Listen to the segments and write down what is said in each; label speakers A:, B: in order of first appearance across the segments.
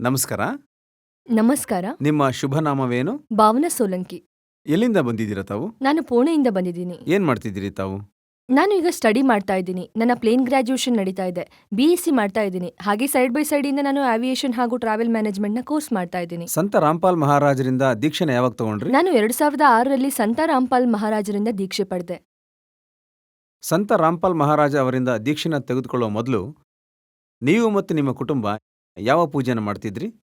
A: ನಮಸ್ಕಾರ.
B: ನಮಸ್ಕಾರ.
A: ನಿಮ್ಮ ಶುಭ ನಾಮವೇನು
B: ಭಾವನಾ ಸೋಲಂಕಿ.
A: ಎಲ್ಲಿಂದ ಬಂದಿದ್ದೀರಾ ತಾವು?
B: ನಾನು ಪುಣೆಯಿಂದ ಬಂದಿದ್ದೀನಿ.
A: ಏನ್ ಮಾಡ್ತಿದ್ದೀರಿ ತಾವು?
B: ನಾನು ಈಗ ಸ್ಟಡಿ ಮಾಡ್ತಾ ಇದ್ದೀನಿ. ನನ್ನ ಪ್ಲೇನ್ ಗ್ರಾಜ್ಯುಯೇಷನ್ ನಡೀತಾ ಇದೆ. ಬಿ ಎಸ್ ಸಿ ಮಾಡ್ತಾ ಇದ್ದೀನಿ. ಹಾಗೆ ಸೈಡ್ ಬೈ ಸೈಡ್ ಇಂದ ನಾನು ಆವಿಯೇಷನ್ ಹಾಗೂ ಟ್ರಾವೆಲ್ ಮ್ಯಾನೇಜ್ಮೆಂಟ್ನ ಕೋರ್ಸ್ ಮಾಡ್ತಾ ಇದ್ದೀನಿ.
A: ಸಂತ ರಾಮ್ಪಾಲ್ ಮಹಾರಾಜರಿಂದ ದೀಕ್ಷೆನ ಯಾವಾಗ ತಗೊಂಡ್ರಿ?
B: ನಾನು ಎರಡ್ ಸಾವಿರದ ಆರರಲ್ಲಿ ಸಂತ ರಾಮ್ಪಾಲ್ ಮಹಾರಾಜರಿಂದ ದೀಕ್ಷೆ ಪಡೆದೆ.
A: ಸಂತ ರಾಮ್ಪಾಲ್ ಮಹಾರಾಜ ಅವರಿಂದ ದೀಕ್ಷೆನ ತೆಗೆದುಕೊಳ್ಳುವ ಮೊದಲು ನೀವು ಮತ್ತು ನಿಮ್ಮ ಕುಟುಂಬ ಯಾವ ಪೂಜೆನ ಮಾಡ್ತಿದ್ರಿ?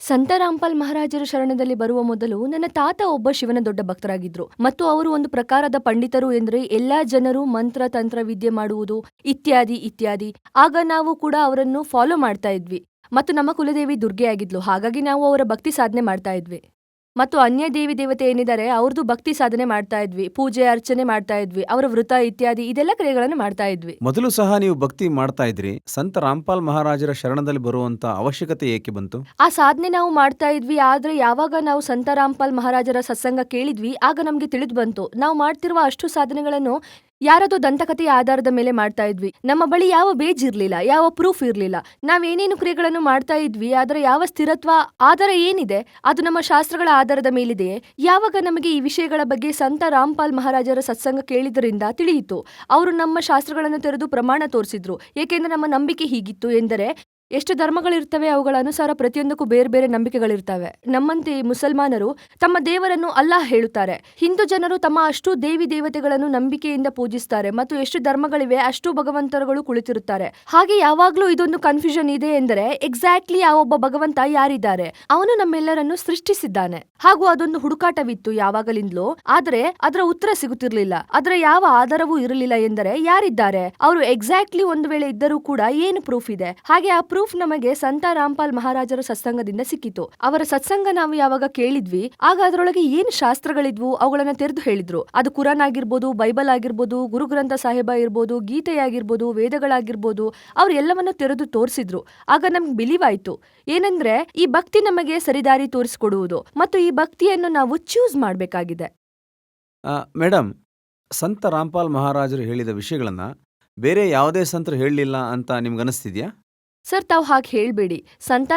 B: ಸಂತ ರಾಮ್ಪಾಲ್ ಮಹಾರಾಜರ ಶರಣದಲ್ಲಿ ಬರುವ ಮೊದಲು ನನ್ನ ತಾತ ಒಬ್ಬ ಶಿವನ ದೊಡ್ಡ ಭಕ್ತರಾಗಿದ್ರು. ಮತ್ತು ಅವರು ಒಂದು ಪ್ರಕಾರದ ಪಂಡಿತರು ಎಂದರೆ ಎಲ್ಲಾ ಜನರು ಮಂತ್ರ, ತಂತ್ರ, ವಿದ್ಯೆ ಮಾಡುವುದು ಇತ್ಯಾದಿ ಇತ್ಯಾದಿ. ಆಗ ನಾವು ಕೂಡ ಅವರನ್ನು ಫಾಲೋ ಮಾಡ್ತಾ ಇದ್ವಿ. ಮತ್ತು ನಮ್ಮ ಕುಲದೇವಿ ದುರ್ಗೆ ಆಗಿದ್ಲು ಹಾಗಾಗಿ ನಾವು ಅವರ ಭಕ್ತಿ ಸಾಧನೆ ಮಾಡ್ತಾ ಇದ್ವಿ. ಮತ್ತು ಅನ್ಯ ದೇವಿ ದೇವತೆ ಏನಿದ್ದಾರೆ ಅವ್ರದ್ದು ಭಕ್ತಿ ಸಾಧನೆ ಮಾಡ್ತಾ ಇದ್ವಿ ಪೂಜೆ ಅರ್ಚನೆ ಮಾಡ್ತಾ ಇದ್ವಿ ಅವರ ವೃತ ಇತ್ಯಾದಿ ಇದೆಲ್ಲ ಕ್ರಿಯೆಗಳನ್ನು ಮಾಡ್ತಾ ಇದ್ವಿ.
A: ಮೊದಲು ಸಹ ನೀವು ಭಕ್ತಿ ಮಾಡ್ತಾ ಇದ್ರಿ ಸಂತ ರಾಮ್ಪಾಲ್ ಮಹಾರಾಜರ ಶರಣದಲ್ಲಿ ಬರುವಂತ ಅವಶ್ಯಕತೆ ಏಕೆ ಬಂತು?
B: ಆ ಸಾಧನೆ ನಾವು ಮಾಡ್ತಾ ಇದ್ವಿ ಆದ್ರೆ ಯಾವಾಗ ನಾವು ಸಂತ ರಾಮ್ಪಾಲ್ ಮಹಾರಾಜರ ಸತ್ಸಂಗ ಕೇಳಿದ್ವಿ ಆಗ ನಮ್ಗೆ ತಿಳಿದು ಬಂತು. ನಾವು ಮಾಡ್ತಿರುವ ಅಷ್ಟು ಸಾಧನೆಗಳನ್ನು ಯಾರದೋ ದಂತಕಥೆಯ ಆಧಾರದ ಮೇಲೆ ಮಾಡ್ತಾ ಇದ್ವಿ. ನಮ್ಮ ಬಳಿ ಯಾವ ಬೇಜ್ ಇರ್ಲಿಲ್ಲ, ಯಾವ ಪ್ರೂಫ್ ಇರ್ಲಿಲ್ಲ. ನಾವೇನೇನು ಕ್ರಿಯೆಗಳನ್ನು ಮಾಡ್ತಾ ಇದ್ವಿ, ಅದರ ಯಾವ ಸ್ಥಿರತ್ವ, ಆಧಾರ ಏನಿದೆ, ಅದು ನಮ್ಮ ಶಾಸ್ತ್ರಗಳ ಆಧಾರದ ಮೇಲಿದೆಯೇ? ಯಾವಾಗ ನಮಗೆ ಈ ವಿಷಯಗಳ ಬಗ್ಗೆ ಸಂತ ರಾಮ್ಪಾಲ್ ಮಹಾರಾಜರ ಸತ್ಸಂಗ ಕೇಳಿದ್ರಿಂದ ತಿಳಿಯಿತು. ಅವರು ನಮ್ಮ ಶಾಸ್ತ್ರಗಳನ್ನು ತೆರೆದು ಪ್ರಮಾಣ ತೋರಿಸಿದ್ರು. ಏಕೆಂದ್ರೆ ನಮ್ಮ ನಂಬಿಕೆ ಹೀಗಿತ್ತು ಎಂದರೆ ಎಷ್ಟು ಧರ್ಮಗಳಿರ್ತವೆ ಅವುಗಳ ಅನುಸಾರ ಪ್ರತಿಯೊಂದಕ್ಕೂ ಬೇರೆ ಬೇರೆ ನಂಬಿಕೆಗಳಿರ್ತವೆ. ನಮ್ಮಂತೆ ಮುಸಲ್ಮಾನರು ತಮ್ಮ ದೇವರನ್ನು ಅಲ್ಲಾಹ್ ಹೇಳುತ್ತಾರೆ. ಹಿಂದೂ ಜನರು ತಮ್ಮ ಅಷ್ಟು ದೇವಿ ದೇವತೆಗಳನ್ನು ನಂಬಿಕೆಯಿಂದ ಪೂಜಿಸುತ್ತಾರೆ ಮತ್ತು ಎಷ್ಟು ಧರ್ಮಗಳಿವೆ ಅಷ್ಟು ಭಗವಂತರುಗಳು ಕುಳಿತಿರುತ್ತಾರೆ. ಹಾಗೆ ಯಾವಾಗ್ಲೂ ಇದೊಂದು ಕನ್ಫ್ಯೂಷನ್ ಇದೆ ಎಂದರೆ ಎಕ್ಸಾಕ್ಟ್ಲಿ ಆ ಒಬ್ಬ ಭಗವಂತ ಯಾರಿದ್ದಾರೆ? ಅವನು ನಮ್ಮೆಲ್ಲರನ್ನು ಸೃಷ್ಟಿಸಿದ್ದಾನೆ. ಹಾಗೂ ಅದೊಂದು ಹುಡುಕಾಟವಿತ್ತು ಯಾವಾಗಲಿಂದಲೂ, ಆದರೆ ಅದರ ಉತ್ತರ ಸಿಗುತ್ತಿರಲಿಲ್ಲ. ಅದರ ಯಾವ ಆಧಾರವೂ ಇರಲಿಲ್ಲ ಎಂದರೆ ಯಾರಿದ್ದಾರೆ? ಅವರು ಎಕ್ಸಾಕ್ಟ್ಲಿ ಒಂದು ವೇಳೆ ಇದ್ದರೂ ಕೂಡ ಏನು ಪ್ರೂಫ್ ಇದೆ? ಹಾಗೆ ಆ ನಮಗೆ ಸಂತ ರಾಮ್ಪಾಲ್ ಮಹಾರಾಜರ ಸತ್ಸಂಗದಿಂದ ಸಿಕ್ಕಿತು. ಅವರ ಸತ್ಸಂಗ ನಾವು ಯಾವಾಗ ಕೇಳಿದ್ವಿ, ಆಗ ಅದರೊಳಗೆ ಏನ್ ಶಾಸ್ತ್ರಗಳಿದ್ವು ಅವುಗಳನ್ನ ತೆರೆದು ಹೇಳಿದ್ರು. ಅದು ಕುರಾನ್ ಆಗಿರ್ಬೋದು, ಬೈಬಲ್ ಆಗಿರ್ಬೋದು, ಗುರುಗ್ರಂಥ ಸಾಹೇಬ ಇರ್ಬೋದು ಗೀತೆಯಾಗಿರ್ಬೋದು ವೇದಗಳಾಗಿರ್ಬೋದು, ಅವ್ರು ಎಲ್ಲವನ್ನ ತೆರೆದು ತೋರಿಸಿದ್ರು. ಆಗ ನಮ್ಗೆ ಬಿಲೀವ್ ಆಯ್ತು ಏನಂದ್ರೆ, ಈ ಭಕ್ತಿ ನಮಗೆ ಸರಿದಾರಿ ತೋರಿಸಿಕೊಡುವುದು ಮತ್ತು ಈ ಭಕ್ತಿಯನ್ನು ನಾವು ಚೂಸ್ ಮಾಡಬೇಕಾಗಿದೆ.
A: ಮೇಡಮ್ ಸಂತ ರಾಮ್ಪಾಲ್ ಮಹಾರಾಜರು ಹೇಳಿದ ವಿಷಯಗಳನ್ನ ಬೇರೆ ಯಾವುದೇ ಸಂತರು ಹೇಳಲಿಲ್ಲ ಅಂತ ನಿಮ್ಗನಿಸ್ತಿದ್ಯಾ
B: ಸರ್, ತಾವು ಹಾಗೆ ಹೇಳಬೇಡಿ. ಸಂತ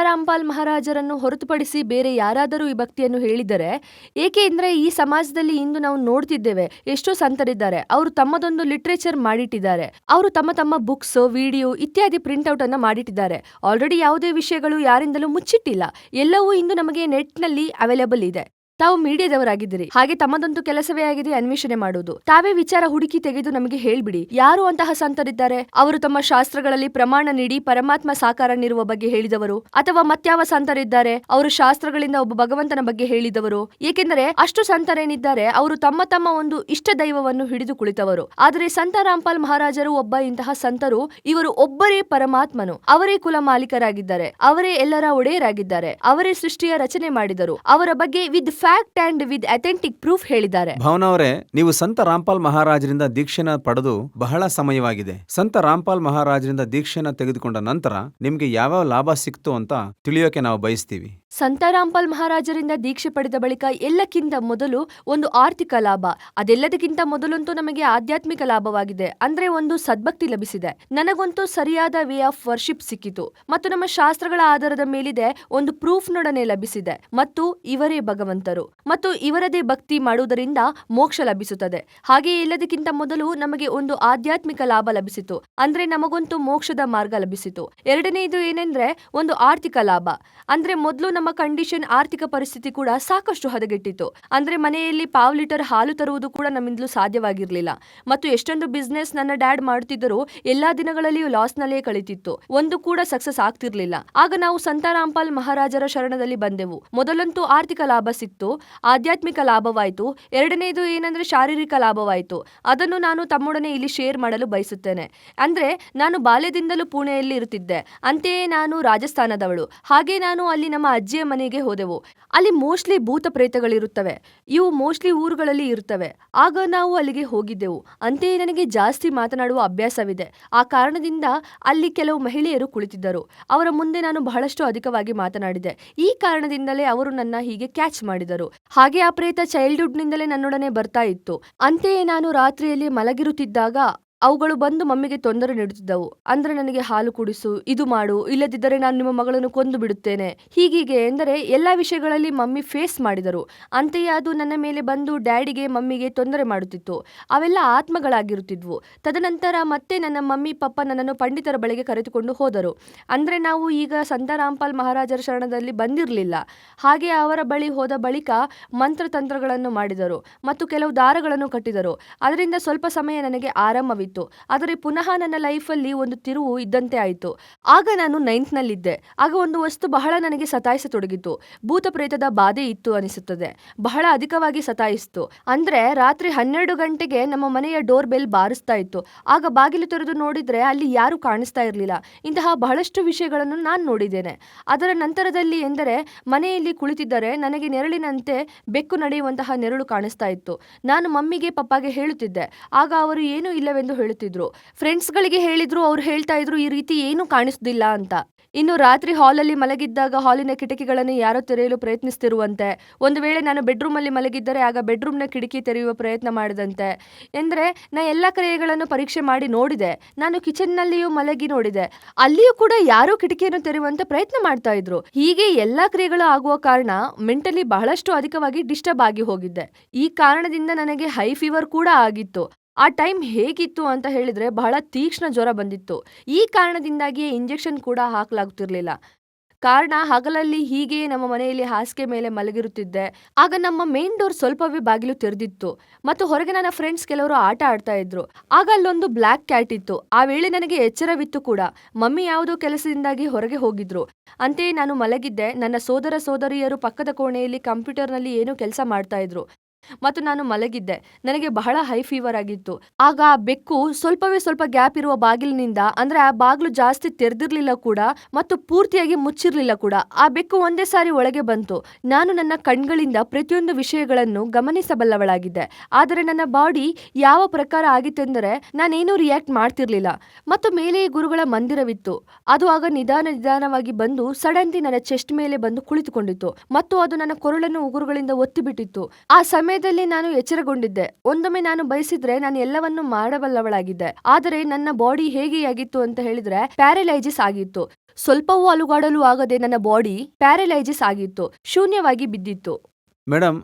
B: ಮಹಾರಾಜರನ್ನು ಹೊರತುಪಡಿಸಿ ಬೇರೆ ಯಾರಾದರೂ ಈ ಭಕ್ತಿಯನ್ನು ಹೇಳಿದರೆ ಏಕೆ ಅಂದರೆ ಈ ಸಮಾಜದಲ್ಲಿ ಇಂದು ನಾವು ನೋಡ್ತಿದ್ದೇವೆ ಎಷ್ಟೋ ಸಂತರಿದ್ದಾರೆ. ಅವರು ತಮ್ಮದೊಂದು ಲಿಟ್ರೇಚರ್ ಮಾಡಿಟ್ಟಿದ್ದಾರೆ. ಅವರು ತಮ್ಮ ತಮ್ಮ ಬುಕ್ಸ್, ವಿಡಿಯೋ ಇತ್ಯಾದಿ ಪ್ರಿಂಟ್ಔಟ್ ಅನ್ನು ಮಾಡಿಟ್ಟಿದ್ದಾರೆ. ಆಲ್ರೆಡಿ ಯಾವುದೇ ವಿಷಯಗಳು ಯಾರಿಂದಲೂ ಮುಚ್ಚಿಟ್ಟಿಲ್ಲ. ಎಲ್ಲವೂ ಇಂದು ನಮಗೆ ನೆಟ್ನಲ್ಲಿ ಅವೈಲೇಬಲ್ ಇದೆ. ತಾವು ಮೀಡಿಯಾದವರಾಗಿದ್ದೀರಿ. ಹಾಗೆ ತಮ್ಮದೊಂದು ಕೆಲಸವೇ ಆಗಿದೆ ಅನ್ವೇಷಣೆ ಮಾಡುವುದು. ತಾವೇ ವಿಚಾರ ಹುಡುಕಿ ತೆಗೆದು ನಮಗೆ ಹೇಳ್ಬಿಡಿ. ಯಾರು ಅಂತಹ ಸಂತರಿದ್ದಾರೆ? ಅವರು ತಮ್ಮ ಶಾಸ್ತ್ರಗಳಲ್ಲಿ ಪ್ರಮಾಣ ನೀಡಿ ಪರಮಾತ್ಮ ಸಾಕಾರ ನೀಡುವ ಬಗ್ಗೆ ಹೇಳಿದವರು ಅಥವಾ ಮತ್ಯಾವ ಸಂತರಿದ್ದಾರೆ? ಅವರು ಶಾಸ್ತ್ರಗಳಿಂದ ಒಬ್ಬ ಭಗವಂತನ ಬಗ್ಗೆ ಹೇಳಿದವರು. ಏಕೆಂದರೆ ಅಷ್ಟು ಸಂತರೇನಿದ್ದಾರೆ, ಅವರು ತಮ್ಮ ತಮ್ಮ ಒಂದು ಇಷ್ಟ ದೈವವನ್ನು ಹಿಡಿದು ಕುಳಿತವರು. ಆದರೆ ಸಂತ ರಾಮ್ಪಾಲ್ ಮಹಾರಾಜರು ಒಬ್ಬ ಇಂತಹ ಸಂತರು, ಇವರು ಒಬ್ಬರೇ ಪರಮಾತ್ಮನು. ಅವರೇ ಕುಲ ಮಾಲೀಕರಾಗಿದ್ದಾರೆ. ಅವರೇ ಎಲ್ಲರ ಒಡೆಯರಾಗಿದ್ದಾರೆ. ಅವರೇ ಸೃಷ್ಟಿಯ ರಚನೆ ಮಾಡಿದರು. ಅವರ ಬಗ್ಗೆ with fact and with authentic proof ಹೇಳಿದ್ದಾರೆ.
A: ಭಾವನಾ ಅವರೇ, ನೀವು ಸಂತ ರಾಮ್ಪಾಲ್ ಮಹಾರಾಜರಿಂದ ದೀಕ್ಷೆನ ಪಡೆದು ಬಹಳ ಸಮಯವಾಗಿದೆ. ಸಂತ ರಾಮ್ಪಾಲ್ ಮಹಾರಾಜರಿಂದ ದೀಕ್ಷೆನ ತೆಗೆದುಕೊಂಡ ನಂತರ ನಿಮ್ಗೆ ಯಾವ್ಯಾವ ಲಾಭ ಸಿಕ್ತು ಅಂತ ತಿಳಿಯೋಕೆ ನಾವು ಬಯಸ್ತೀವಿ.
B: ಸಂತ ರಾಮ್ಪಾಲ್ ಮಹಾರಾಜರಿಂದ ದೀಕ್ಷೆ ಪಡೆದ ಬಳಿಕ ಎಲ್ಲಕ್ಕಿಂತ ಮೊದಲು ಒಂದು ಆರ್ಥಿಕ ಲಾಭ. ಅದೆಲ್ಲದಕ್ಕಿಂತ ಮೊದಲಂತೂ ನಮಗೆ ಆಧ್ಯಾತ್ಮಿಕ ಲಾಭವಾಗಿದೆ. ಅಂದ್ರೆ ಒಂದು ಸದ್ಭಕ್ತಿ ಲಭಿಸಿದೆ. ನನಗಂತೂ ಸರಿಯಾದ ವೇ ಆಫ್ ವರ್ಷಿಪ್ ಸಿಕ್ಕಿತು. ಮತ್ತು ನಮ್ಮ ಶಾಸ್ತ್ರಗಳ ಆಧಾರದ ಮೇಲಿದೆ ಒಂದು ಪ್ರೂಫ್ ನೊಡನೆ ಲಭಿಸಿದೆ. ಮತ್ತು ಇವರೇ ಭಗವಂತರು. ಮತ್ತು ಇವರದೇ ಭಕ್ತಿ ಮಾಡುವುದರಿಂದ ಮೋಕ್ಷ ಲಭಿಸುತ್ತದೆ. ಹಾಗೆ ಎಲ್ಲದಕ್ಕಿಂತ ಮೊದಲು ನಮಗೆ ಒಂದು ಆಧ್ಯಾತ್ಮಿಕ ಲಾಭ ಲಭಿಸಿತು. ಅಂದ್ರೆ ನಮಗಂತೂ ಮೋಕ್ಷದ ಮಾರ್ಗ ಲಭಿಸಿತು. ಎರಡನೇದು ಏನೆಂದ್ರೆ ಒಂದು ಆರ್ಥಿಕ ಲಾಭ. ಅಂದ್ರೆ ಮೊದಲು ಕಂಡೀಷನ್ ಆರ್ಥಿಕ ಪರಿಸ್ಥಿತಿ ಕೂಡ ಸಾಕಷ್ಟು ಹದಗೆಟ್ಟಿತ್ತು. ಅಂದ್ರೆ ಮನೆಯಲ್ಲಿ ಪಾವ್ ಲೀಟರ್ ಹಾಲು ತರುವುದು ಕೂಡ ನಮ್ಮಿಂದಲೂ ಸಾಧ್ಯವಾಗಿರಲಿಲ್ಲ. ಮತ್ತು ಎಷ್ಟೊಂದು ಬಿಸ್ನೆಸ್ ನನ್ನ ಡ್ಯಾಡ್ ಮಾಡುತ್ತಿದ್ದರೂ ಎಲ್ಲಾ ದಿನಗಳಲ್ಲಿಯೂ ಲಾಸ್ ನಲ್ಲೇ ಕಳಿತಿತ್ತು. ಒಂದು ಕೂಡ ಸಕ್ಸಸ್ ಆಗ್ತಿರ್ಲಿಲ್ಲ. ಆಗ ನಾವು ಸಂತಾರಾಂಪಾಲ್ ಮಹಾರಾಜರ ಶರಣದಲ್ಲಿ ಬಂದೆವು. ಮೊದಲಂತೂ ಆರ್ಥಿಕ ಲಾಭ ಸಿಕ್ತು, ಆಧ್ಯಾತ್ಮಿಕ ಲಾಭವಾಯಿತು, ಎರಡನೇದು ಏನಂದ್ರೆ ಶಾರೀರಿಕ ಲಾಭವಾಯಿತು. ಅದನ್ನು ನಾನು ತಮ್ಮೊಡನೆ ಇಲ್ಲಿ ಶೇರ್ ಮಾಡಲು ಬಯಸುತ್ತೇನೆ. ಅಂದ್ರೆ ನಾನು ಬಾಲ್ಯದಿಂದಲೂ ಪುಣೆಯಲ್ಲಿ ಇರುತ್ತಿದ್ದೆ. ಅಂತೆಯೇ ನಾನು ರಾಜಸ್ಥಾನದವಳು. ಹಾಗೆ ನಾನು ಅಲ್ಲಿ ನಮ್ಮ ಅಜ್ಜಿಯ ಮನೆಗೆ ಹೋದೆವು. ಅಲ್ಲಿ ಮೋಸ್ಟ್ಲಿ ಭೂತ ಪ್ರೇತಗಳಿರುತ್ತವೆ. ಇವು ಮೋಸ್ಟ್ಲಿ ಊರುಗಳಲ್ಲಿ ಇರುತ್ತವೆ. ಆಗ ನಾವು ಅಲ್ಲಿಗೆ ಹೋಗಿದ್ದೆವು. ಅಂತೆಯೇ ನನಗೆ ಜಾಸ್ತಿ ಮಾತನಾಡುವ ಅಭ್ಯಾಸವಿದೆ. ಆ ಕಾರಣದಿಂದ ಅಲ್ಲಿ ಕೆಲವು ಮಹಿಳೆಯರು ಕುಳಿತಿದ್ದರು. ಅವರ ಮುಂದೆ ನಾನು ಬಹಳಷ್ಟು ಅಧಿಕವಾಗಿ ಮಾತನಾಡಿದೆ. ಈ ಕಾರಣದಿಂದಲೇ ಅವರು ನನ್ನ ಹೀಗೆ ಕ್ಯಾಚ್ ಮಾಡಿದರು. ಹಾಗೆ ಆ ಪ್ರೇತ ಚೈಲ್ಡ್ಹುಡ್ನಿಂದಲೇ ನನ್ನೊಡನೆ ಬರ್ತಾ ಇತ್ತು. ಅಂತೆಯೇ ನಾನು ರಾತ್ರಿಯಲ್ಲಿ ಮಲಗಿರುತ್ತಿದ್ದಾಗ ಅವುಗಳು ಬಂದು ಮಮ್ಮಿಗೆ ತೊಂದರೆ ನೀಡುತ್ತಿದ್ದವು. ಅಂದ್ರೆ ನನಗೆ ಹಾಲು ಕುಡಿಸು, ಇದು ಮಾಡು, ಇಲ್ಲದಿದ್ದರೆ ನಾನು ನಿಮ್ಮ ಮಗಳನ್ನು ಕೊಂದು ಬಿಡುತ್ತೇನೆ. ಹೀಗೀಗೆ ಎಂದರೆ ಎಲ್ಲ ವಿಷಯಗಳಲ್ಲಿ ಮಮ್ಮಿ ಫೇಸ್ ಮಾಡಿದರು. ಅಂತೆಯೇ ಅದು ನನ್ನ ಮೇಲೆ ಬಂದು ಡ್ಯಾಡಿಗೆ ಮಮ್ಮಿಗೆ ತೊಂದರೆ ಮಾಡುತ್ತಿತ್ತು. ಅವೆಲ್ಲ ಆತ್ಮಗಳಾಗಿರುತ್ತಿದ್ವು. ತದನಂತರ ಮತ್ತೆ ನನ್ನ ಮಮ್ಮಿ, ಪಪ್ಪ ನನ್ನನ್ನು ಪಂಡಿತರ ಬಳಿಗೆ ಕರೆದುಕೊಂಡು ಹೋದರು. ಅಂದ್ರೆ ನಾವು ಈಗ ಸಂತ ರಾಮ್ಪಾಲ್ ಮಹಾರಾಜರ ಶರಣದಲ್ಲಿ ಬಂದಿರಲಿಲ್ಲ. ಹಾಗೆ ಅವರ ಬಳಿ ಹೋದ ಬಳಿಕ ಮಂತ್ರತಂತ್ರಗಳನ್ನು ಮಾಡಿದರು ಮತ್ತು ಕೆಲವು ದಾರಗಳನ್ನು ಕಟ್ಟಿದರು. ಅದರಿಂದ ಸ್ವಲ್ಪ ಸಮಯ ನನಗೆ ಆರಾಮವಿತ್ತು ಆದರೆ ಪುನಃ ನನ್ನ ಲೈಫಲ್ಲಿ ಒಂದು ತಿರುವು ಇದ್ದಂತೆ ಆಯಿತು. ಆಗ ನಾನು ನೈನ್ತ್ನಲ್ಲಿದ್ದೆ. ಆಗ ಒಂದು ವಸ್ತು ಬಹಳ ನನಗೆ ಸತಾಯಿಸತೊಡಗಿತು. ಭೂತ ಪ್ರೇತದ ಬಾಧೆ ಇತ್ತು ಅನಿಸುತ್ತದೆ. ಬಹಳ ಅಧಿಕವಾಗಿ ಸತಾಯಿಸ್ತು. ಅಂದ್ರೆ ರಾತ್ರಿ ಹನ್ನೆರಡು ಗಂಟೆಗೆ ನಮ್ಮ ಮನೆಯ ಡೋರ್ ಬೆಲ್ ಬಾರಿಸ್ತಾ ಇತ್ತು. ಆಗ ಬಾಗಿಲು ತೆರೆದು ನೋಡಿದ್ರೆ ಅಲ್ಲಿ ಯಾರು ಕಾಣಿಸ್ತಾ ಇರಲಿಲ್ಲ. ಇಂತಹ ಬಹಳಷ್ಟು ವಿಷಯಗಳನ್ನು ನಾನು ನೋಡಿದ್ದೇನೆ. ಅದರ ನಂತರದಲ್ಲಿ ಎಂದರೆ ಮನೆಯಲ್ಲಿ ಕುಳಿತಿದ್ದರೆ ನನಗೆ ನೆರಳಿನಂತೆ ಬೆಕ್ಕು ನಡೆಯುವಂತಹ ನೆರಳು ಕಾಣಿಸ್ತಾ ಇತ್ತು. ನಾನು ಮಮ್ಮಿಗೆ ಪಪ್ಪಾಗೆ ಹೇಳುತ್ತಿದ್ದೆ. ಆಗ ಅವರು ಏನೂ ಇಲ್ಲವೆಂದು ಹೇಳುತ್ತಿದ್ರು ಫ್ರೆಂಡ್ಸ್ಗಳಿಗೆ ಹೇಳಿದ್ರು, ಅವ್ರು ಹೇಳ್ತಾ ಇದ್ರು, ಈ ರೀತಿ ಏನು ಕಾಣಿಸುದಿಲ್ಲ ಅಂತ. ಇನ್ನು ರಾತ್ರಿ ಹಾಲಲ್ಲಿ ಮಲಗಿದ್ದಾಗ ಹಾಲಿನ ಕಿಟಕಿಗಳನ್ನು ಯಾರೋ ತೆರೆಯಲು ಪ್ರಯತ್ನಿಸ್ತಿರುವಂತೆ. ಒಂದು ವೇಳೆ ನಾನು ಬೆಡ್ರೂಮಲ್ಲಿ ಮಲಗಿದ್ದರೆ ಆಗ ಬೆಡ್ರೂಮ್ನ ಕಿಟಕಿ ತೆರೆಯುವ ಪ್ರಯತ್ನ ಮಾಡಿದಂತೆ. ಎಂದರೆ, ನಾ ಎಲ್ಲ ಕ್ರಿಯೆಗಳನ್ನು ಪರೀಕ್ಷೆ ಮಾಡಿ ನೋಡಿದೆ. ನಾನು ಕಿಚನ್ನಲ್ಲಿಯೂ ಮಲಗಿ ನೋಡಿದೆ. ಅಲ್ಲಿಯೂ ಕೂಡ ಯಾರೋ ಕಿಟಕಿಯನ್ನು ತೆರೆಯುವಂತೆ ಪ್ರಯತ್ನ ಮಾಡ್ತಾ ಇದ್ರು. ಹೀಗೆ ಎಲ್ಲಾ ಕ್ರಿಯೆಗಳು ಆಗುವ ಕಾರಣ ಮೆಂಟಲಿ ಬಹಳಷ್ಟು ಅಧಿಕವಾಗಿ ಡಿಸ್ಟರ್ಬ್ ಆಗಿ ಹೋಗಿದ್ದೆ. ಈ ಕಾರಣದಿಂದ ನನಗೆ ಹೈ ಫೀವರ್ ಕೂಡ ಆಗಿತ್ತು. ಆ ಟೈಮ್ ಹೇಗಿತ್ತು ಅಂತ ಹೇಳಿದ್ರೆ ಬಹಳ ತೀಕ್ಷ್ಣ ಜ್ವರ ಬಂದಿತ್ತು. ಈ ಕಾರಣದಿಂದಾಗಿಯೇ ಇಂಜೆಕ್ಷನ್ ಕೂಡ ಹಾಕಲಾಗುತ್ತಿರಲಿಲ್ಲ. ಕಾರಣ ಹಗಲಲ್ಲಿ ಹೀಗೆಯೇ ನಮ್ಮ ಮನೆಯಲ್ಲಿ ಹಾಸಿಗೆ ಮೇಲೆ ಮಲಗಿರುತ್ತಿದ್ದೆ. ಆಗ ನಮ್ಮ ಮೇನ್ ಡೋರ್ ಸ್ವಲ್ಪವೇ ಬಾಗಿಲು ತೆರೆದಿತ್ತು. ಮತ್ತು ಹೊರಗೆ ನನ್ನ ಫ್ರೆಂಡ್ಸ್ ಕೆಲವರು ಆಟ ಆಡ್ತಾ ಇದ್ರು. ಆಗ ಅಲ್ಲೊಂದು ಬ್ಲ್ಯಾಕ್ ಕ್ಯಾಟ್ ಇತ್ತು. ಆ ವೇಳೆ ನನಗೆ ಎಚ್ಚರವಿತ್ತು ಕೂಡ. ಮಮ್ಮಿ ಯಾವುದೋ ಕೆಲಸದಿಂದಾಗಿ ಹೊರಗೆ ಹೋಗಿದ್ರು. ಅಂತೆಯೇ ನಾನು ಮಲಗಿದ್ದೆ. ನನ್ನ ಸೋದರ ಸೋದರಿಯರು ಪಕ್ಕದ ಕೋಣೆಯಲ್ಲಿ ಕಂಪ್ಯೂಟರ್ನಲ್ಲಿ ಏನೋ ಕೆಲಸ ಮಾಡ್ತಾ ಇದ್ರು. ಮತ್ತು ನಾನು ಮಲಗಿದ್ದೆ. ನನಗೆ ಬಹಳ ಹೈ ಫೀವರ್ ಆಗಿತ್ತು. ಆಗ ಆ ಬೆಕ್ಕು ಸ್ವಲ್ಪವೇ ಸ್ವಲ್ಪ ಗ್ಯಾಪ್ ಇರುವ ಬಾಗಿಲಿನಿಂದ, ಅಂದ್ರೆ ಆ ಬಾಗಿಲು ಜಾಸ್ತಿ ತೆರೆದಿರ್ಲಿಲ್ಲ ಕೂಡ ಮತ್ತು ಪೂರ್ತಿಯಾಗಿ ಮುಚ್ಚಿರ್ಲಿಲ್ಲ ಕೂಡ, ಆ ಬೆಕ್ಕು ಒಂದೇ ಸಾರಿ ಒಳಗೆ ಬಂತು. ನಾನು ನನ್ನ ಕಣ್ಗಳಿಂದ ಪ್ರತಿಯೊಂದು ವಿಷಯಗಳನ್ನು ಗಮನಿಸಬಲ್ಲವಳಾಗಿದ್ದೆ. ಆದರೆ ನನ್ನ ಬಾಡಿ ಯಾವ ಪ್ರಕಾರ ಆಗಿತ್ತೆಂದರೆ ನಾನೇನೂ ರಿಯಾಕ್ಟ್ ಮಾಡ್ತಿರ್ಲಿಲ್ಲ. ಮತ್ತು ಮೇಲೆಯೇ ಗುರುಗಳ ಮಂದಿರವಿತ್ತು. ಅದು ಆಗ ನಿಧಾನ ನಿಧಾನವಾಗಿ ಬಂದು ಸಡನ್ಲಿ ನನ್ನ ಚೆಸ್ಟ್ ಮೇಲೆ ಬಂದು ಕುಳಿತುಕೊಂಡಿತ್ತು. ಮತ್ತು ಅದು ನನ್ನ ಕೊರಳನ್ನು ಉಗುರುಗಳಿಂದ ಒತ್ತಿಬಿಟ್ಟಿತ್ತು. ಆ ಸಮಯದಲ್ಲಿ ನಾನು ಎಚ್ಚರಗೊಂಡಿದ್ದೆ. ಒಂದೊಮ್ಮೆ ನಾನು ಬಯಸಿದ್ರೆ ನಾನು ಎಲ್ಲವನ್ನು ಮಾಡಬಲ್ಲವಳಾಗಿದ್ದೆ. ಆದರೆ ನನ್ನ ಬಾಡಿ ಹೇಗೆ ಆಗಿತ್ತು ಅಂತ ಹೇಳಿದ್ರೆ ಪ್ಯಾರಲೈಸಿಸ್ ಆಗಿತ್ತು. ಸ್ವಲ್ಪವೂ ಅಲುಗಾಡಲು ಆಗದೆ ನನ್ನ ಬಾಡಿ ಪ್ಯಾರಲೈಸಿಸ್ ಆಗಿತ್ತು. ಶೂನ್ಯವಾಗಿ ಬಿದ್ದಿತ್ತು.
A: ಮೇಡಮ್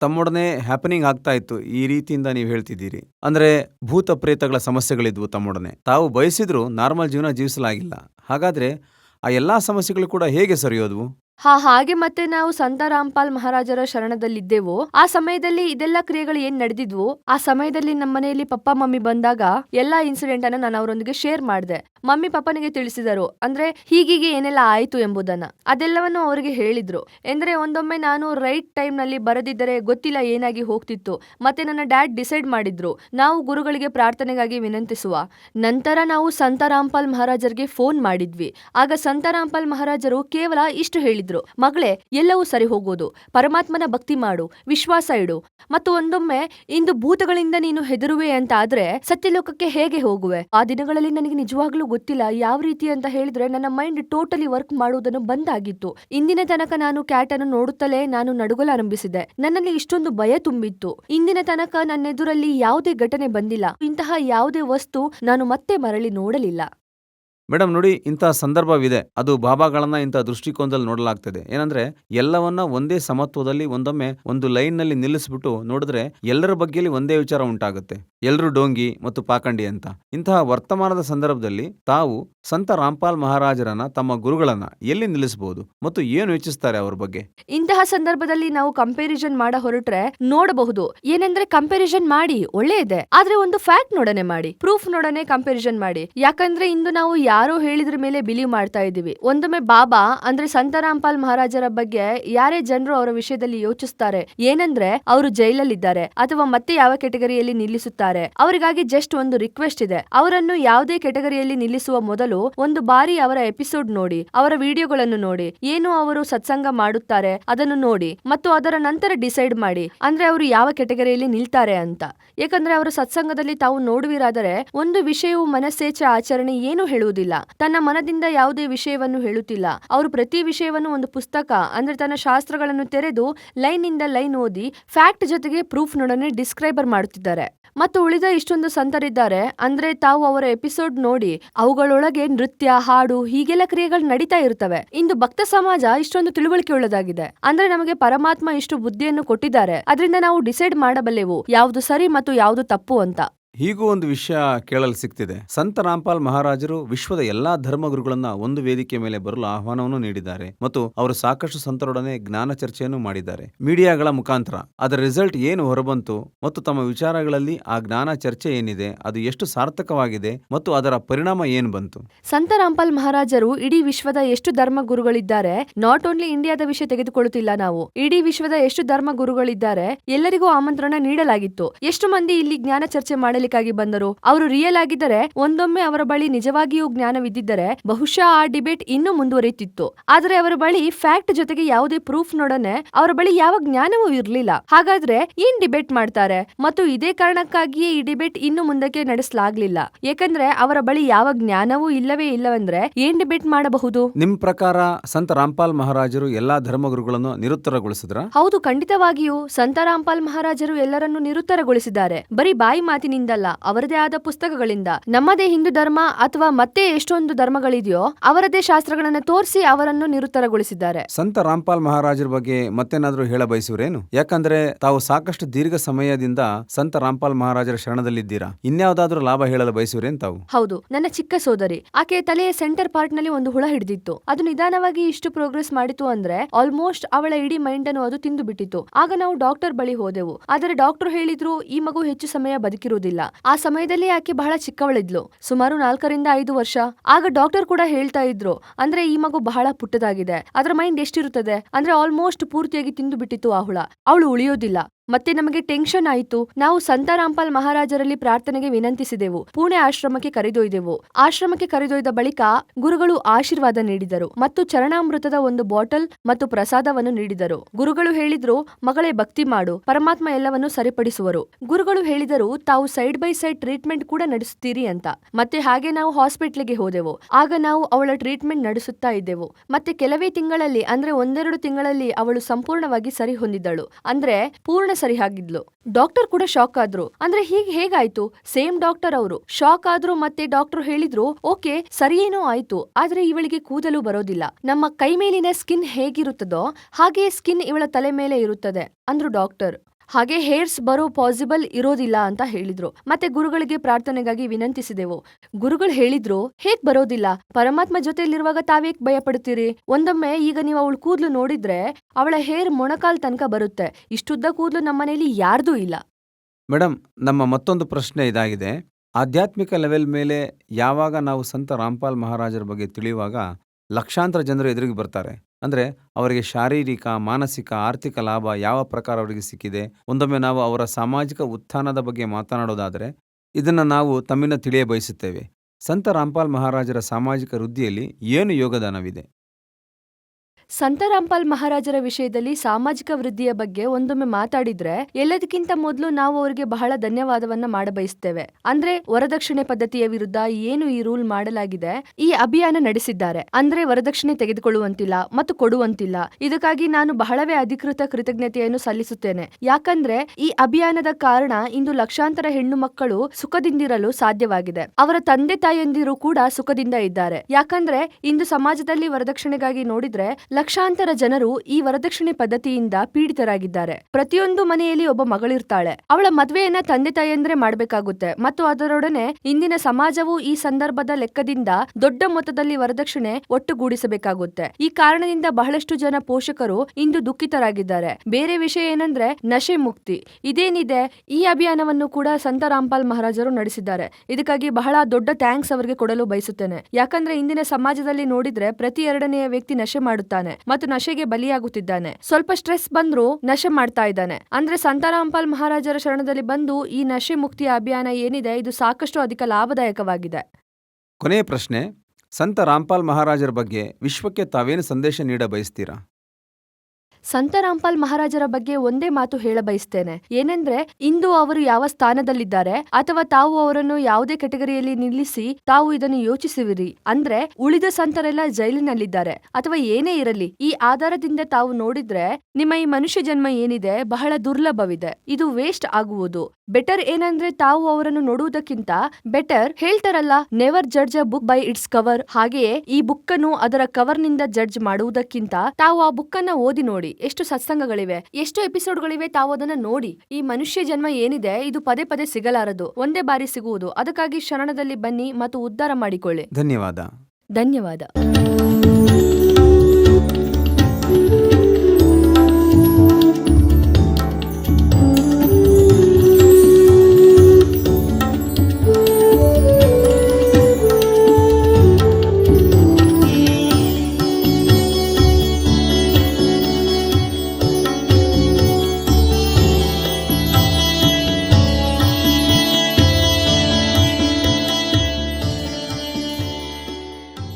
A: ತಮ್ಮೊಡನೆ ಹ್ಯಾಪನಿಂಗ್ ಆಗ್ತಾ ಇತ್ತು. ಈ ರೀತಿಯಿಂದ ನೀವು ಹೇಳ್ತಿದ್ದೀರಿ. ಅಂದ್ರೆ ಭೂತ ಪ್ರೇತಗಳ ಸಮಸ್ಯೆಗಳಿದ್ವು ತಮ್ಮೊಡನೆ. ತಾವು ಬಯಸಿದ್ರು ನಾರ್ಮಲ್ ಜೀವನ ಜೀವಿಸಲಾಗಿಲ್ಲ. ಹಾಗಾದ್ರೆ ಆ ಎಲ್ಲಾ ಸಮಸ್ಯೆಗಳು ಕೂಡ ಹೇಗೆ ಸರಿಯೋದ್ವು?
B: ಹಾ, ಹಾಗೆ ಮತ್ತೆ ನಾವು ಸಂತ ರಾಮ್ಪಾಲ್ ಮಹಾರಾಜರ ಶರಣದಲ್ಲಿದ್ದೆವು, ಆ ಸಮಯದಲ್ಲಿ ಇದೆಲ್ಲ ಕ್ರಿಯೆಗಳು ಏನ್ ನಡೆದಿದ್ವು? ಆ ಸಮಯದಲ್ಲಿ ನಮ್ಮ ಮನೆಯಲ್ಲಿ ಪಪ್ಪ ಮಮ್ಮಿ ಬಂದಾಗ ಎಲ್ಲಾ ಇನ್ಸಿಡೆಂಟ್ ಅನ್ನ ನಾನು ಅವರೊಂದಿಗೆ ಶೇರ್ ಮಾಡಿದೆ. ಮಮ್ಮಿ ಪಪ್ಪನಿಗೆ ತಿಳಿಸಿದರು. ಅಂದ್ರೆ ಹೀಗೀಗೆ ಏನೆಲ್ಲ ಆಯ್ತು ಎಂಬುದನ್ನ. ಅದೆಲ್ಲವನ್ನು ಅವರಿಗೆ ಹೇಳಿದ್ರು. ಎಂದ್ರೆ ಒಂದೊಮ್ಮೆ ನಾನು ರೈಟ್ ಟೈಮ್ನಲ್ಲಿ ಬರದಿದ್ದರೆ ಗೊತ್ತಿಲ್ಲ ಏನಾಗಿ ಹೋಗ್ತಿತ್ತು. ಮತ್ತೆ ನನ್ನ ಡ್ಯಾಡ್ ಡಿಸೈಡ್ ಮಾಡಿದ್ರು. ನಾವು ಗುರುಗಳಿಗೆ ಪ್ರಾರ್ಥನೆಗಾಗಿ ವಿನಂತಿಸುವ. ನಂತರ ನಾವು ಸಂತ ರಾಮ್ಪಾಲ್ ಮಹಾರಾಜರಿಗೆ ಫೋನ್ ಮಾಡಿದ್ವಿ. ಆಗ ಸಂತ ರಾಮ್ಪಾಲ್ ಮಹಾರಾಜರು ಕೇವಲ ಇಷ್ಟು ಹೇಳಿದ್ರು. ಮಗಳೇ, ಎಲ್ಲವೂ ಸರಿ ಹೋಗೋದು. ಪರಮಾತ್ಮನ ಭಕ್ತಿ ಮಾಡು. ವಿಶ್ವಾಸ ಇಡು. ಮತ್ತು ಒಂದೊಮ್ಮೆ, ಇಂದು ಭೂತಗಳಿಂದ ನೀನು ಹೆದರುವೆ ಅಂತ ಆದ್ರೆ ಸತ್ಯಲೋಕಕ್ಕೆ ಹೇಗೆ ಹೋಗುವೆ? ಆ ದಿನಗಳಲ್ಲಿ ನನಗೆ ನಿಜವಾಗ್ಲೂ ಗೊತ್ತಿಲ್ಲ ಯಾವ ರೀತಿ ಅಂತ ಹೇಳಿದ್ರೆ ನನ್ನ ಮೈಂಡ್ ಟೋಟಲಿ ವರ್ಕ್ ಮಾಡುವುದನ್ನು ಬಂದ್ ಆಗಿತ್ತು. ಇಂದಿನ ತನಕ ನಾನು ಕ್ಯಾಟ್ ಅನ್ನು ನೋಡುತ್ತಲೇ ನಾನು ನಡುಗಲಾರಂಭಿಸಿದೆ ನನ್ನಲ್ಲಿ ಇಷ್ಟೊಂದು ಭಯ ತುಂಬಿತ್ತು. ಇಂದಿನ ತನಕ ನನ್ನೆದುರಲ್ಲಿ ಯಾವುದೇ ಘಟನೆ ಬಂದಿಲ್ಲ. ಇಂತಹ ಯಾವುದೇ ವಸ್ತು ನಾನು ಮತ್ತೆ ಮರಳಿ ನೋಡಲಿಲ್ಲ.
A: ಮೇಡಮ್ ನೋಡಿ, ಇಂಥ ಸಂದರ್ಭವಿದೆ. ಅದು ಬಾಬಾಗಳನ್ನ ಇಂಥ ದೃಷ್ಟಿಕೋನದಲ್ಲಿ ನೋಡಲಾಗ್ತದೆ. ಏನಂದ್ರೆ, ಎಲ್ಲವನ್ನ ಒಂದೇ ಸಮತ್ವದಲ್ಲಿ ಒಂದೊಮ್ಮೆ ಒಂದು ಲೈನ್ನಲ್ಲಿ ನಿಲ್ಲಿಸ್ಬಿಟ್ಟು ನೋಡಿದ್ರೆ ಎಲ್ಲರ ಬಗ್ಗೆಯಲ್ಲಿ ಒಂದೇ ವಿಚಾರ ಉಂಟಾಗುತ್ತೆ. ಎಲ್ಲರೂ ಡೋಂಗಿ ಮತ್ತು ಪಾಕಂಡಿ ಅಂತ. ಇಂತಹ ವರ್ತಮಾನದ ಸಂದರ್ಭದಲ್ಲಿ ತಾವು ಸಂತ ರಾಮ್ಪಾಲ್ ಮಹಾರಾಜರನ್ನ, ತಮ್ಮ ಗುರುಗಳನ್ನ ಎಲ್ಲಿ ನಿಲ್ಲಿಸಬಹುದು ಮತ್ತು ಏನು ಯೋಚಿಸ್ತಾರೆ ಅವ್ರ ಬಗ್ಗೆ?
B: ಇಂತಹ ಸಂದರ್ಭದಲ್ಲಿ ನಾವು ಕಂಪ್ಯಾರಿಸನ್ ಮಾಡ ಹೊರಟ್ರೆ ನೋಡಬಹುದು. ಏನಂದ್ರೆ ಕಂಪ್ಯಾರಿಸನ್ ಮಾಡಿ ಒಳ್ಳೆ ಇದೆ ಆದ್ರೆ ಒಂದು ಫ್ಯಾಕ್ಟ್ ನೋಡನೆ ಮಾಡಿ. ಪ್ರೂಫ್ ನೋಡನೆ ಕಂಪ್ಯಾರಿಸನ್ ಮಾಡಿ. ಯಾಕಂದ್ರೆ, ಇಂದು ನಾವು ಯಾರೋ ಹೇಳಿದ್ರ ಮೇಲೆ ಬಿಲೀವ್ ಮಾಡ್ತಾ ಇದೀವಿ ಒಂದೊಮ್ಮೆ ಬಾಬಾ, ಅಂದ್ರೆ ಸಂತ ರಾಮ್ಪಾಲ್ ಮಹಾರಾಜರ ಬಗ್ಗೆ ಯಾರೇ ಜನರು ಅವರ ವಿಷಯದಲ್ಲಿ ಯೋಚಿಸ್ತಾರೆ, ಏನಂದ್ರೆ ಅವರು ಜೈಲಲ್ಲಿದ್ದಾರೆ ಅಥವಾ ಮತ್ತೆ ಯಾವ ಕೆಟಗರಿಯಲ್ಲಿ ನಿಲ್ಲಿಸುತ್ತಾರೆ. ಅವರಿಗಾಗಿ ಜಸ್ಟ್ ಒಂದು ರಿಕ್ವೆಸ್ಟ್ ಇದೆ. ಅವರನ್ನು ಯಾವುದೇ ಕೆಟಗರಿಯಲ್ಲಿ ನಿಲ್ಲಿಸುವ ಮೊದಲು ಒಂದು ಬಾರಿ ಅವರ ಎಪಿಸೋಡ್ ನೋಡಿ, ಅವರ ವಿಡಿಯೋಗಳನ್ನು ನೋಡಿ, ಏನು ಅವರು ಸತ್ಸಂಗ ಮಾಡುತ್ತಾರೆ ಅದನ್ನು ನೋಡಿ, ಮತ್ತು ಅದರ ನಂತರ ಡಿಸೈಡ್ ಮಾಡಿ, ಅಂದ್ರೆ ಅವರು ಯಾವ ಕೆಟಗರಿಯಲ್ಲಿ ನಿಲ್ತಾರೆ ಅಂತ. ಯಾಕಂದ್ರೆ ಅವರ ಸತ್ಸಂಗದಲ್ಲಿ ತಾವು ನೋಡುವಿರಾದರೆ, ಒಂದು ವಿಷಯವು ಮನಸ್ಸೇಚ್ಛ ಆಚರಣೆ ಏನು ಹೇಳುವುದಿಲ್ಲ. ಹೇಳುತ್ತಿಲ್ಲ. ತನ್ನ ಮನದಿಂದ ಯಾವುದೇ ವಿಷಯವನ್ನು ಹೇಳುತ್ತಿಲ್ಲ. ಅವರು ಪ್ರತಿ ವಿಷಯವನ್ನು ಒಂದು ಪುಸ್ತಕ, ಅಂದ್ರೆ ತನ್ನ ಶಾಸ್ತ್ರಗಳನ್ನು ತೆರೆದು ಲೈನ್ ಇಂದ ಲೈನ್ ಓದಿ ಫ್ಯಾಕ್ಟ್ ಜೊತೆಗೆ ಪ್ರೂಫ್ ನೊಡನೆ ಡಿಸ್ಕ್ರೈಬರ್ ಮಾಡುತ್ತಿದ್ದಾರೆ. ಮತ್ತು ಉಳಿದ ಇಷ್ಟೊಂದು ಸಂತರಿದ್ದಾರೆ. ಅಂದ್ರೆ ತಾವು ಅವರ ಎಪಿಸೋಡ್ ನೋಡಿ ಅವುಗಳೊಳಗೆ ನೃತ್ಯ, ಹಾಡು, ಹೀಗೆಲ್ಲ ಕ್ರಿಯೆಗಳು ನಡೀತಾ ಇರ್ತವೆ ಇಂದು ಭಕ್ತ ಸಮಾಜ ಇಷ್ಟೊಂದು ತಿಳುವಳಿಕೆ ಉಳ್ಳದಾಗಿದೆ. ಅಂದ್ರೆ ನಮಗೆ ಪರಮಾತ್ಮ ಇಷ್ಟು ಬುದ್ಧಿಯನ್ನು ಕೊಟ್ಟಿದ್ದಾರೆ. ಅದರಿಂದ ನಾವು ಡಿಸೈಡ್ ಮಾಡಬಲ್ಲೆವು. ಯಾವುದು ಸರಿ ಮತ್ತು ಯಾವುದು ತಪ್ಪು ಅಂತ.
A: ಹೀಗೂ ಒಂದು ವಿಷಯ ಕೇಳಲು ಸಿಗ್ತಿದೆ ಸಂತ ರಾಮ್ಪಾಲ್ ಮಹಾರಾಜರು ವಿಶ್ವದ ಎಲ್ಲಾ ಧರ್ಮಗುರುಗಳನ್ನ ಒಂದು ವೇದಿಕೆ ಮೇಲೆ ಬರಲು ಆಹ್ವಾನವನ್ನು ನೀಡಿದ್ದಾರೆ ಮತ್ತು ಅವರು ಸಾಕಷ್ಟು ಸಂತರೊಡನೆ ಜ್ಞಾನ ಚರ್ಚೆಯನ್ನು ಮಾಡಿದ್ದಾರೆ. ಮೀಡಿಯಾಗಳ ಮುಖಾಂತರ ಅದರ ರಿಸಲ್ಟ್ ಏನು ಹೊರಬಂತು ಮತ್ತು ತಮ್ಮ ವಿಚಾರಗಳಲ್ಲಿ ಆ ಜ್ಞಾನ ಚರ್ಚೆ ಏನಿದೆ, ಅದು ಎಷ್ಟು ಸಾರ್ಥಕವಾಗಿದೆ ಮತ್ತು ಅದರ ಪರಿಣಾಮ ಏನು ಬಂತು?
B: ಸಂತ ರಾಮ್ಪಾಲ್ ಮಹಾರಾಜರು ಇಡೀ ವಿಶ್ವದ ಎಷ್ಟು ಧರ್ಮ ಗುರುಗಳಿದ್ದಾರೆ ನಾಟ್ ಓನ್ಲಿ ಇಂಡಿಯಾದ ವಿಷಯ ತೆಗೆದುಕೊಳ್ಳುತ್ತಿಲ್ಲ ನಾವು, ಇಡೀ ವಿಶ್ವದ ಎಷ್ಟು ಧರ್ಮ ಗುರುಗಳಿದ್ದಾರೆ ಎಲ್ಲರಿಗೂ ಆಮಂತ್ರಣ ನೀಡಲಾಗಿತ್ತು. ಎಷ್ಟು ಮಂದಿ ಇಲ್ಲಿ ಜ್ಞಾನ ಚರ್ಚೆ ಮಾಡಲಿಕ್ಕಾಗಿ ಬಂದರು. ಅವರು ರಿಯಲ್ ಆಗಿದ್ದರೆ ಒಂದೊಮ್ಮೆ ಅವರ ಬಳಿ ನಿಜವಾಗಿಯೂ ಜ್ಞಾನವಿದ್ದಿದ್ದರೆ ಬಹುಶಃ ಆ ಡಿಬೇಟ್ ಇನ್ನೂ ಮುಂದುವರಿಯುತ್ತಿತ್ತು. ಆದರೆ ಅವರ ಬಳಿ ಫ್ಯಾಕ್ಟ್ ಜೊತೆಗೆ ಯಾವುದೇ ಪ್ರೂಫ್ ನೋಡನೆ ಅವರ ಬಳಿ ಯಾವ ಜ್ಞಾನವೂ ಇರಲಿಲ್ಲ. ಹಾಗಾದ್ರೆ ಏನ್ ಡಿಬೇಟ್ ಮಾಡ್ತಾರೆ? ಮತ್ತು ಇದೇ ಕಾರಣಕ್ಕಾಗಿಯೇ ಈ ಡಿಬೇಟ್ ಇನ್ನು ಮುಂದಕ್ಕೆ ನಡೆಸಲಾಗ್ಲಿಲ್ಲ. ಏಕೆಂದ್ರೆ ಅವರ ಬಳಿ ಯಾವ ಜ್ಞಾನವೂ ಇಲ್ಲವೇ ಇಲ್ಲವೆಂದ್ರೆ ಏನ್ ಡಿಬೇಟ್ ಮಾಡಬಹುದು?
A: ನಿಮ್ ಪ್ರಕಾರ ಸಂತ ರಾಮ್ಪಾಲ್ ಮಹಾರಾಜರು ಎಲ್ಲಾ ಧರ್ಮಗುರುಗಳನ್ನು ನಿರುತ್ತರಗೊಳಿಸಿದ್ರ?
B: ಹೌದು ಖಂಡಿತವಾಗಿಯೂ. ಸಂತ ರಾಮ್ಪಾಲ್ ಮಹಾರಾಜರು ಎಲ್ಲರನ್ನು ನಿರುತ್ತರಗೊಳಿಸಿದ್ದಾರೆ. ಬರೀ ಬಾಯಿ ಮಾತಿನಿಂದಲ್ಲ ಅವರದೇ ಆದ ಪುಸ್ತಕಗಳಿಂದ. ನಮ್ಮದೇ ಹಿಂದೂ ಧರ್ಮ ಅಥವಾ ಮತ್ತೆ ಎಷ್ಟೊಂದು ಧರ್ಮಗಳಿದೆಯೋ ಅವರದೇ ಶಾಸ್ತ್ರಗಳನ್ನ ತೋರಿಸಿ ಅವರನ್ನು ನಿರುತ್ತರಗೊಳಿಸಿದ್ದಾರೆ.
A: ಸಂತ ರಾಮ್ಪಾಲ್ ಮಹಾರಾಜರ ಬಗ್ಗೆ ಮತ್ತೇನಾದ್ರೂ ಹೇಳ ಬಯಸುವರೇನು? ಯಾಕಂದ್ರೆ ತಾವು ಸಾಕಷ್ಟು ದೀರ್ಘ ಸಮಯದಿಂದ ಸಂತ ರಾಮ್ಪಾಲ್ ಮಹಾರಾಜರ ಶರಣದಲ್ಲಿದ್ದೀರಾ? ಇನ್ಯಾವುದಾದ್ರೂ ಲಾಭ ಹೇಳಲು ಬಯಸುವರೇನು ತಾವು?
B: ಹೌದು ನನ್ನ ಚಿಕ್ಕ ಸೋದರಿ. ಆಕೆ ತಲೆಯ ಸೆಂಟರ್ ಪಾರ್ಟ್ನಲ್ಲಿ ಒಂದು ಹುಳ ಹಿಡಿದಿತ್ತು. ಅದು ನಿಧಾನವಾಗಿ ಇಷ್ಟು ಪ್ರೋಗ್ರೆಸ್ ಮಾಡಿತು ಅಂದ್ರೆ ಆಲ್ಮೋಸ್ಟ್ ಅವಳ ಇಡೀ ಮೈಂಡ್ ಅನ್ನು ಅದು ತಿಂದು ಬಿಟ್ಟಿತ್ತು ಆಗ ನಾವು ಡಾಕ್ಟರ್ ಬಳಿ ಹೋದೆವು. ಆದರೆ ಡಾಕ್ಟರ್ ಹೇಳಿದ್ರು ಈ ಮಗು ಹೆಚ್ಚು ಸಮಯ ಬದುಕಿರುವುದಿಲ್ಲ. ಆ ಸಮಯದಲ್ಲಿ ಆಕೆ ಬಹಳ ಚಿಕ್ಕವಳಿದ್ಲು. ಸುಮಾರು ನಾಲ್ಕರಿಂದ ಐದು ವರ್ಷ. ಆಗ ಡಾಕ್ಟರ್ ಕೂಡ ಹೇಳ್ತಾ ಇದ್ರು, ಅಂದ್ರೆ ಈ ಮಗು ಬಹಳ ಪುಟ್ಟದಾಗಿದೆ. ಅದರ ಮೈಂಡ್ ಎಷ್ಟಿರುತ್ತದೆ? ಅಂದ್ರೆ ಆಲ್ಮೋಸ್ಟ್ ಪೂರ್ತಿಯಾಗಿ ತಿಂದು ಬಿಟ್ಟಿತ್ತು ಆ ಹುಳ. ಅವಳು ಉಳಿಯೋದಿಲ್ಲ. ಮತ್ತೆ ನಮಗೆ ಟೆನ್ಷನ್ ಆಯಿತು. ನಾವು ಸಂತ ರಾಮ್ಪಾಲ್ ಮಹಾರಾಜರಲ್ಲಿ ಪ್ರಾರ್ಥನೆಗೆ ವಿನಂತಿಸಿದೆವು. ಪುಣೆ ಆಶ್ರಮಕ್ಕೆ ಕರೆದೊಯ್ದೆವು. ಆಶ್ರಮಕ್ಕೆ ಕರೆದೊಯ್ದ ಬಳಿಕ ಗುರುಗಳು ಆಶೀರ್ವಾದ ನೀಡಿದರು ಮತ್ತು ಚರಣಾಮೃತದ ಒಂದು ಬಾಟಲ್ ಮತ್ತು ಪ್ರಸಾದವನ್ನು ನೀಡಿದರು. ಗುರುಗಳು ಹೇಳಿದ್ರು, ಮಗಳೇ, ಭಕ್ತಿ ಮಾಡು. ಪರಮಾತ್ಮ ಎಲ್ಲವನ್ನು ಸರಿಪಡಿಸುವರು. ಗುರುಗಳು ಹೇಳಿದರು, ತಾವು ಸೈಡ್ ಬೈ ಸೈಡ್ ಟ್ರೀಟ್ಮೆಂಟ್ ಕೂಡ ನಡೆಸುತ್ತೀರಿ ಅಂತ. ಮತ್ತೆ ಹಾಗೆ ನಾವು ಹಾಸ್ಪಿಟ್ಲಿಗೆ ಹೋದೆವು. ಆಗ ನಾವು ಅವಳ ಟ್ರೀಟ್ಮೆಂಟ್ ನಡೆಸುತ್ತಾ ಇದ್ದೆವು. ಮತ್ತೆ ಕೆಲವೇ ತಿಂಗಳಲ್ಲಿ, ಅಂದ್ರೆ ಒಂದೆರಡು ತಿಂಗಳಲ್ಲಿ ಅವಳು ಸಂಪೂರ್ಣವಾಗಿ ಸರಿ ಹೊಂದಿದ್ದಳು ಅಂದ್ರೆ ಪೂರ್ಣ ಸರಿ ಆಗಿದ್ಲು ಡಾಕ್ಟರ್ ಕೂಡ ಶಾಕ್ ಆದ್ರು. ಅಂದ್ರೆ ಹೀಗ್ ಹೇಗಾಯ್ತು? ಸೇಮ್ ಡಾಕ್ಟರ್ ಅವರು. ಶಾಕ್ ಆದ್ರು ಮತ್ತೆ ಡಾಕ್ಟರ್ ಹೇಳಿದ್ರು, ಓಕೆ, ಸರಿಯೇನೋ ಆಯ್ತು. ಆದ್ರೆ ಇವಳಿಗೆ ಕೂದಲು ಬರೋದಿಲ್ಲ. ನಮ್ಮ ಕೈ ಮೇಲಿನ ಸ್ಕಿನ್ ಹೇಗಿರುತ್ತದೋ ಹಾಗೆ ಸ್ಕಿನ್ ಇವಳ ತಲೆ ಮೇಲೆ ಇರುತ್ತದೆ, ಅಂದ್ರು ಡಾಕ್ಟರ್. ಹಾಗೆ ಹೇರ್ಸ್ ಬರೋ ಪಾಸಿಬಲ್ ಇರೋದಿಲ್ಲ ಅಂತ ಹೇಳಿದ್ರು. ಮತ್ತೆ ಗುರುಗಳಿಗೆ ಪ್ರಾರ್ಥನೆಗಾಗಿ ವಿನಂತಿಸಿದೆವು. ಗುರುಗಳು ಹೇಳಿದ್ರು, ಹೇಗ್ ಬರೋದಿಲ್ಲ? ಪರಮಾತ್ಮ ಜೊತೆಯಲ್ಲಿರುವಾಗ ತಾವೇಕ್ ಭಯ ಪಡ್ತೀರಿ ಒಂದೊಮ್ಮೆ ಈಗ ನೀವು ಅವಳ ಕೂದ್ಲು ನೋಡಿದ್ರೆ ಅವಳ ಹೇರ್ ಮೊಣಕಾಲ್ ತನಕ ಬರುತ್ತೆ. ಇಷ್ಟುದ್ದ ಕೂದ್ಲು ನಮ್ಮನೇಲಿ ಯಾರ್ದೂ ಇಲ್ಲ.
A: ಮೇಡಮ್ ನಮ್ಮ ಮತ್ತೊಂದು ಪ್ರಶ್ನೆ ಇದಾಗಿದೆ. ಆಧ್ಯಾತ್ಮಿಕ ಲೆವೆಲ್ ಮೇಲೆ ಯಾವಾಗ ನಾವು ಸಂತ ರಾಮ್ಪಾಲ್ ಮಹಾರಾಜರ ಬಗ್ಗೆ ತಿಳಿಯುವಾಗ ಲಕ್ಷಾಂತರ ಜನರು ಎದುರಿಗೆ ಬರ್ತಾರೆ. ಅಂದ್ರೆ ಅವರಿಗೆ ಶಾರೀರಿಕ, ಮಾನಸಿಕ, ಆರ್ಥಿಕ ಲಾಭ ಯಾವ ಪ್ರಕಾರ ಅವರಿಗೆ ಸಿಕ್ಕಿದೆ? ಒಂದೊಮ್ಮೆ ನಾವು ಅವರ ಸಾಮಾಜಿಕ ಉತ್ಥಾನದ ಬಗ್ಗೆ ಮಾತನಾಡೋದಾದರೆ, ಇದನ್ನು ನಾವು ತಮ್ಮಿಂದ ತಿಳಿಯ ಬಯಸುತ್ತೇವೆ ಸಂತ ರಾಮ್ಪಾಲ್ ಮಹಾರಾಜರ ಸಾಮಾಜಿಕ ವೃದ್ಧಿಯಲ್ಲಿ ಏನು ಯೋಗದಾನವಿದೆ?
B: ಸಂತ ರಾಮ್ಪಾಲ್ ಮಹಾರಾಜರ ವಿಷಯದಲ್ಲಿ ಸಾಮಾಜಿಕ ವೃದ್ಧಿಯ ಬಗ್ಗೆ ಒಂದೊಮ್ಮೆ ಮಾತಾಡಿದ್ರೆ, ಎಲ್ಲದಕ್ಕಿಂತ ಮೊದಲು ನಾವು ಅವರಿಗೆ ಬಹಳ ಧನ್ಯವಾದವನ್ನ ಮಾಡಬಯಸ್ತೇವೆ. ಅಂದ್ರೆ ವರದಕ್ಷಿಣೆ ಪದ್ಧತಿಯ ವಿರುದ್ಧ ಏನು ಈ ರೂಲ್ ಮಾಡಲಾಗಿದೆ, ಈ ಅಭಿಯಾನ ನಡೆಸಿದ್ದಾರೆ. ಅಂದ್ರೆ ವರದಕ್ಷಿಣೆ ತೆಗೆದುಕೊಳ್ಳುವಂತಿಲ್ಲ ಮತ್ತು ಕೊಡುವಂತಿಲ್ಲ. ಇದಕ್ಕಾಗಿ ನಾನು ಬಹಳವೇ ಅಧಿಕೃತ ಕೃತಜ್ಞತೆಯನ್ನು ಸಲ್ಲಿಸುತ್ತೇನೆ. ಯಾಕಂದ್ರೆ ಈ ಅಭಿಯಾನದ ಕಾರಣ ಇಂದು ಲಕ್ಷಾಂತರ ಹೆಣ್ಣು ಮಕ್ಕಳು ಸುಖದಿಂದಿರಲು ಸಾಧ್ಯವಾಗಿದೆ. ಅವರ ತಂದೆ ತಾಯಂದಿರು ಕೂಡ ಸುಖದಿಂದ ಇದ್ದಾರೆ. ಯಾಕಂದ್ರೆ ಇಂದು ಸಮಾಜದಲ್ಲಿ ವರದಕ್ಷಿಣೆಗಾಗಿ ನೋಡಿದ್ರೆ ಲಕ್ಷಾಂತರ ಜನರು ಈ ವರದಕ್ಷಿಣೆ ಪದ್ಧತಿಯಿಂದ ಪೀಡಿತರಾಗಿದ್ದಾರೆ. ಪ್ರತಿಯೊಂದು ಮನೆಯಲ್ಲಿ ಒಬ್ಬ ಮಗಳಿರ್ತಾಳೆ. ಅವಳ ಮದುವೆಯನ್ನ ತಂದೆ ತಾಯಿಯಂದ್ರೆ ಮಾಡಬೇಕಾಗುತ್ತೆ. ಮತ್ತು ಅದರೊಡನೆ ಇಂದಿನ ಸಮಾಜವು ಈ ಸಂದರ್ಭದ ಲೆಕ್ಕದಿಂದ ದೊಡ್ಡ ಮೊತ್ತದಲ್ಲಿ ವರದಕ್ಷಿಣೆ ಒಟ್ಟುಗೂಡಿಸಬೇಕಾಗುತ್ತೆ. ಈ ಕಾರಣದಿಂದ ಬಹಳಷ್ಟು ಜನ ಪೋಷಕರು ಇಂದು ದುಃಖಿತರಾಗಿದ್ದಾರೆ. ಬೇರೆ ವಿಷಯ ಏನಂದ್ರೆ ನಶೆ ಮುಕ್ತಿ. ಇದೇನಿದೆ? ಈ ಅಭಿಯಾನವನ್ನು ಕೂಡ ಸಂತ ರಾಮ್ಪಾಲ್ ಮಹಾರಾಜರು ನಡೆಸಿದ್ದಾರೆ. ಇದಕ್ಕಾಗಿ ಬಹಳ ದೊಡ್ಡ ಥ್ಯಾಂಕ್ಸ್ ಅವರಿಗೆ ಕೊಡಲು ಬಯಸುತ್ತೇನೆ. ಯಾಕಂದ್ರೆ ಇಂದಿನ ಸಮಾಜದಲ್ಲಿ ನೋಡಿದ್ರೆ ಪ್ರತಿ ಎರಡನೆಯ ವ್ಯಕ್ತಿ ನಶೆ ಮಾಡುತ್ತಾನೆ. ಮತ್ತು ನಶೆಗೆ ಬಲಿಯಾಗುತ್ತಿದ್ದಾನೆ. ಸ್ವಲ್ಪ ಸ್ಟ್ರೆಸ್ ಬಂದ್ರೂ ನಶೆ ಮಾಡ್ತಾ ಇದ್ದಾನೆ. ಅಂದ್ರೆ ಸಂತಾರಾಮ್ಪಾಲ್ ಮಹಾರಾಜರ ಶರಣದಲ್ಲಿ ಬಂದು ಈ ನಶೆ ಮುಕ್ತಿಯ ಅಭಿಯಾನ ಏನಿದೆ, ಇದು ಸಾಕಷ್ಟು ಅಧಿಕ ಲಾಭದಾಯಕವಾಗಿದೆ.
A: ಕೊನೆಯ ಪ್ರಶ್ನೆ, ಸಂತ ರಾಮ್ಪಾಲ್ ಮಹಾರಾಜರ ಬಗ್ಗೆ ವಿಶ್ವಕ್ಕೆ ತಾವೇನು ಸಂದೇಶ ನೀಡ ಬಯಸ್ತೀರಾ
B: ಸಂತ ರಾಮ್ಪಾಲ್ ಮಹಾರಾಜರ ಬಗ್ಗೆ ಒಂದೇ ಮಾತು ಹೇಳ ಬಯಸ್ತೇನೆ ಏನೆಂದ್ರೆ, ಇಂದು ಅವರು ಯಾವ ಸ್ಥಾನದಲ್ಲಿದ್ದಾರೆ ಅಥವಾ ತಾವು ಅವರನ್ನು ಯಾವುದೇ ಕೆಟಗರಿಯಲ್ಲಿ ನಿಲ್ಲಿಸಿ ತಾವು ಇದನ್ನು ಯೋಚಿಸುವಿರಿ. ಅಂದ್ರೆ, ಉಳಿದ ಸಂತರೆಲ್ಲ ಜೈಲಿನಲ್ಲಿದ್ದಾರೆ. ಅಥವಾ ಏನೇ ಇರಲಿ, ಈ ಆಧಾರದಿಂದ ತಾವು ನೋಡಿದ್ರೆ, ನಿಮ್ಮ ಈ ಮನುಷ್ಯ ಜನ್ಮ ಏನಿದೆ, ಬಹಳ ದುರ್ಲಭವಿದೆ. ಇದು ವೇಸ್ಟ್ ಆಗುವುದು. ಬೆಟರ್ ಏನಂದ್ರೆ, ತಾವು ಅವರನ್ನು ನೋಡುವುದಕ್ಕಿಂತ ಬೆಟರ್ ಹೇಳ್ತಾರಲ್ಲ never judge a book by its cover ಹಾಗೆಯೇ, ಈ ಬುಕ್ ಅನ್ನು ಅದರ ಕವರ್ನಿಂದ ಜಡ್ಜ್ ಮಾಡುವುದಕ್ಕಿಂತ ತಾವು ಆ ಬುಕ್ ಅನ್ನ ಓದಿ ನೋಡಿ. ಎಷ್ಟು ಸತ್ಸಂಗಗಳಿವೆ ಎಷ್ಟು ಎಪಿಸೋಡ್ಗಳಿವೆ ತಾವು ಅದನ್ನ ನೋಡಿ. ಈ ಮನುಷ್ಯ ಜನ್ಮ ಏನಿದೆ ಇದು ಪದೇ ಪದೇ ಸಿಗಲಾರದು. ಒಂದೇ ಬಾರಿ ಸಿಗುವುದು. ಅದಕ್ಕಾಗಿ ಶರಣದಲ್ಲಿ ಬನ್ನಿ ಮತ್ತು ಉದ್ಧಾರ ಮಾಡಿಕೊಳ್ಳಿ.
A: ಧನ್ಯವಾದ.
B: ಧನ್ಯವಾದ.